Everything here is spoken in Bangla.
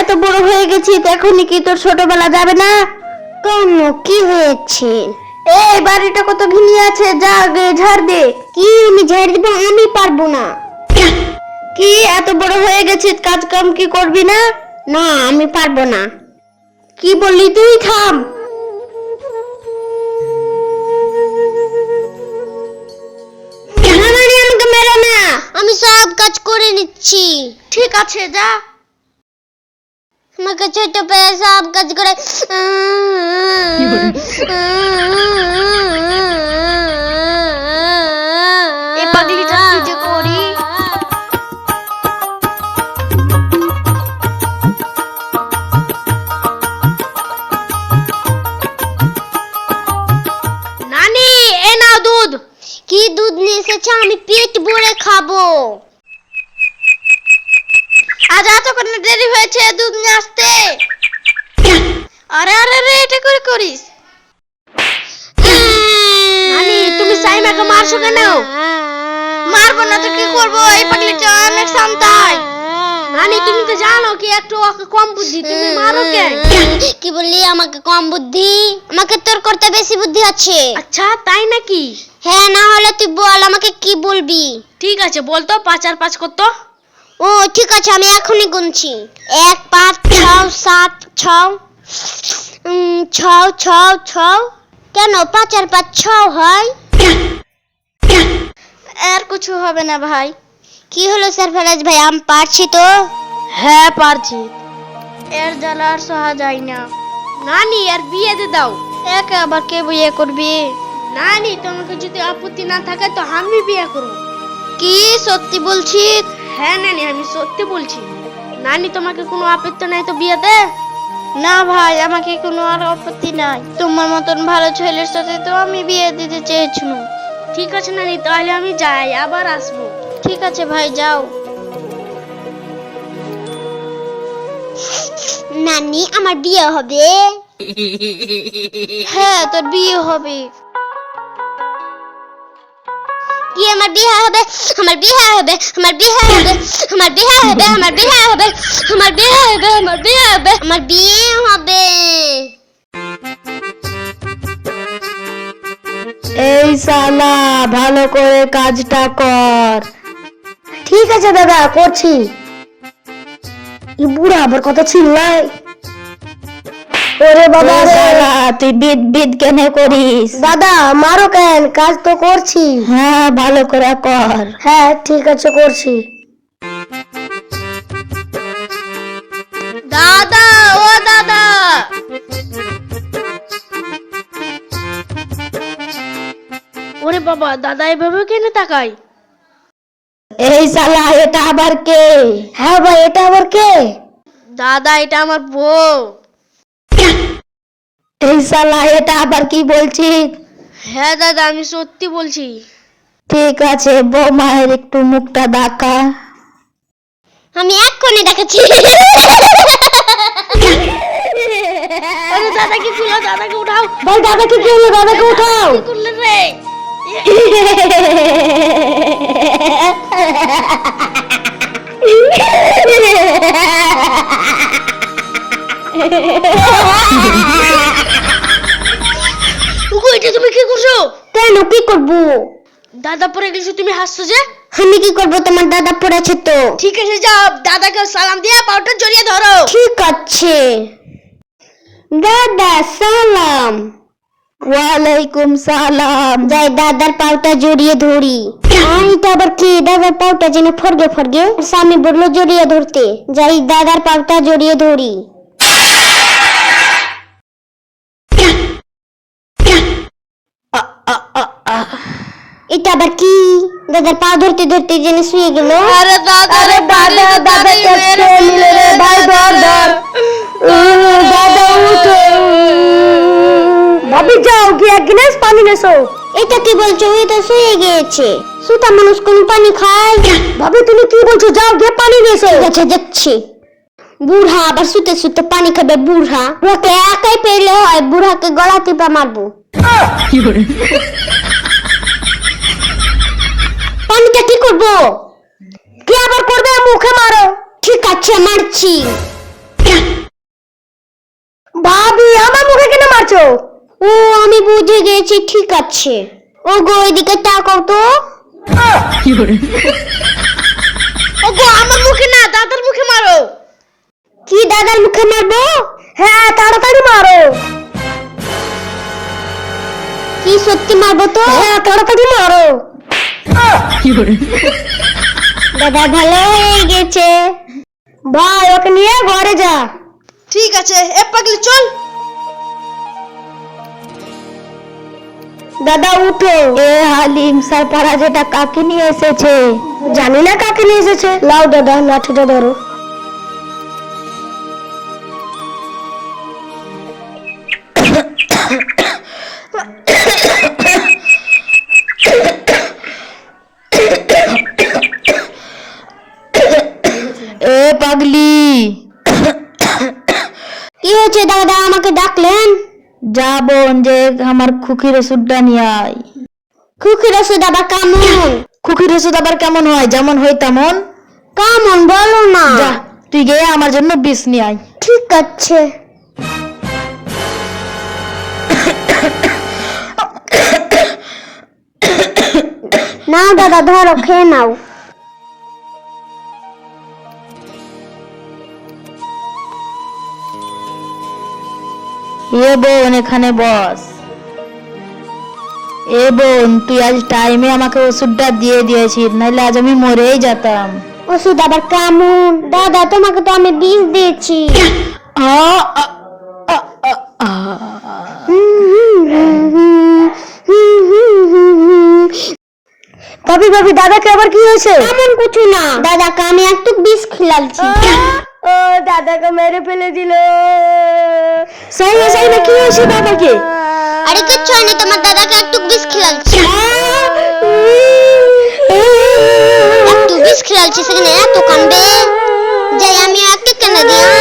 এত বড় হয়ে গেছি এখনই কি তোর ছোটবেলা যাবে না? কেন কি হয়েছে? এই বাড়িটা কত ঘিনি আছে যা ঝাড় দে। কি আমি ঝাড় দিব আমি পারব না। কি এত বড় হয়ে গেছিস কাজ কাম কি করবি না? না আমি পারব না। কি বললি তুই থাম। আমাকে মেরো না। আমি সব কাজ করে নিচ্ছি। ঠিক আছে যা। আমাকে ছোট পেশাব কাজ করে কি দুধ নিয়ে এসেছে আমি পেট ভরে খাব আজ এতক্ষণ দেরি হয়েছে দুধ নিয়ে আসতে। আরে আরে রে এটা করে করিস। নানি তুমি সাইমাকে মারছো কেন? মারবো না তো কি করব? এই পাগলিটা অনেক শান্তাই। নানি তুমি তো জানো কি একটু ওকে কম বুদ্ধি তুমি মারো কেন কি বললি আমাকে কম বুদ্ধি? আমাকে তোর করতে বেশি বুদ্ধি আছে। আচ্ছা তাই নাকি? হ্যাঁ না হলে তুই বল আমাকে কি বলবি? ঠিক আছে বলতো পাঁচ আর পাঁচ করতো ও ঠিক আছে আমি এখনই গুনছি। এক পাঁচ ছ সাত ছ উম, ছ ছ ছ কেন? পাঁচ আর পাঁচ ছ হয়? আর কিছু হবে না ভাই। কি হলো স্যার সারফরাজ ভাই? আমি পারছি তো? হ্যাঁ পারছি। এর জ্বালা আর সহা যায় না। নানি আর বিয়ে দিয়ে দাও। একে আবার কে বিয়ে করবি? নানি তোমাকে যদি আপত্তি না থাকে তো আমি বিয়ে করব। কি সত্যি বলছি হ্যাঁ নানি আমি সত্যি বলছি। নানি তোমাকে কোনো আপত্তি নাই তো বিয়েতে? না ভাই আমাকে কোনো আর আপত্তি নাই। তোমার মতন ভালো ছেলের সাথে তো আমি বিয়ে দিতে চেয়েছিলাম। ঠিক আছে নানি তাহলে আমি যাই আবার আসব। ঠিক আছে ভাই যাও। নানি আমার বিয়ে হবে। হ্যাঁ তোর বিয়ে হবে। কি আমার বিয়ে হবে? আমার বিয়ে হবে আমার বিয়ে হবে আমার বিয়ে হবে আমার বিয়ে হবে আমার বিয়ে হবে আমার বিয়ে হবে আমার বিয়ে হবে। এই সালা ভালো করে কাজটা কর। ঠিক আছে দাদা করছি। বুড়া আবার কত চিল্লাই ওরে বাবা শালা, তুই বিদ বিদ কেন করিস? দাদা মারো কেন? কাজ তো করছি। হ্যাঁ ভালো করে কর। হ্যাঁ ঠিক আছে করছি। দাদা ও দাদা। ওরে বাবা দাদা এভাবে কেন তাকাই এই সালা এটা আবার কে? হ্যাঁ ভাই এটা আবার কে? দাদা এটা আমার বউ। এই সালা এটা আবার কি বলছিস? হ্যাঁ দাদা আমি সত্যি বলছি। ঠিক আছে বৌমায়ের একটু মুখটা দেখা। আমি এক্ষুনি দেখাচ্ছি আরে দাদাকে উঠাও। ভাই দাদাকে কি হলো দাদাকে উঠাও। কি করলে রে। উগো, কি করব? দাদা পরে গেছো তুমি হাসছো যে? আমি কি করব? তোমার দাদা পড়েছে তো। ঠিক আছে যাও। দাদাকে সালাম দিয়ে পাউটা জড়িয়ে ধরো। ঠিক আছে। দাদা সালাম। ওয়ালাইকুম সালাম। যাই দাদার পাউটা জড়িয়ে ধরি। এটা আবার কি দাদার পাউটা যেন ফরগে ফরগে স্বামী বলল জড়িয়ে ধরতে। যাই দাদার পাউটা জড়িয়ে ধরি। এটা আবার কি? দাদার পা ধরতে ধরতে যেন শুয়ে গেল। আরে দাদা আরে দাদা দাদা কাছে মিলে রে ভাই ধর ধর দাদা উঠো। ভাবি যাও গিয়ে এক গ্লাস পানি নেছো। এটা কি বলছো? এটা শুয়ে গিয়েছে। সুতা মানুষ কোন পানি খায়? ভাবি তুমি কি বলছো? যাও গিয়ে পানি নেছো। ঠিক আছে যাচ্ছি। বুড়া আবার শুতে শুতে পানি খাবে বুড়া। বুড়াকে একাই পেলে হয় বুড়াকে গলা টিপা মারবো। করব? কি আবার করবে? মুখে মারো। ঠিক আছে মারছি। ভাবি আমার মুখে কেন মারছো? ও আমি বুঝে গেছি ঠিক আছে। ও গো এদিকে তাকাও তো। ও গো আমার মুখে না দাদার মুখে মারো। কি দাদার মুখে মারবো? হ্যাঁ তাড়াতাড়ি মারো। কি সত্যি মারবো তো? হ্যাঁ তাড়াতাড়ি মারো। দাদা ভালো হয়ে গেছে। ভাই ওকে নিয়ে ঘরে যা। ঠিক আছে এ পাগলি চল। দাদা উঠো। এ হালিম স্যার পাড়া যেটা কাকে নিয়ে এসেছে। জানি না কাকে নিয়ে এসেছে। লাও দাদা লাঠিটা ধরো। পাগলি। কি হয়েছে দাদা? আমাকে ডাকলেন? যা বোন যে আমার খুকির ওষুধটা নিয়ে আয়। খুকির ওষুধ আবার কেমন? খুকির ওষুধ আবার কেমন হয়? যেমন হয় তেমন। কেমন বলো না। তুই গিয়ে আমার জন্য বিষ নিয়ে আয়। ঠিক আছে। না দাদা ধরো খেয়ে নাও। এ বোন এখানে বস। এ বোন তুই আজ টাইমে আমাকে ওষুধটা দিয়ে দিয়েছিস নাহলে আজ আমি মরেই যেতাম। ওষুধ আবার কেমন? দাদা তোমাকে তো আমি বিষ দিয়েছি। ভাবি ভাবি দাদাকে আবার কি হয়েছে? এমন কিছু না। দাদাকে আমি একটু বিষ খিলালছি ও দাদাকে মেরে ফেলে দিল সেই না সেই না কি হয়েছে দাদাকে আরে কিচ্ছু হয়নি তোমার দাদাকে একটু বিষ খিলালছি একটু বিষ খিলালছি সেখানে এত কান্দে যাই আমি একটু কেন দিই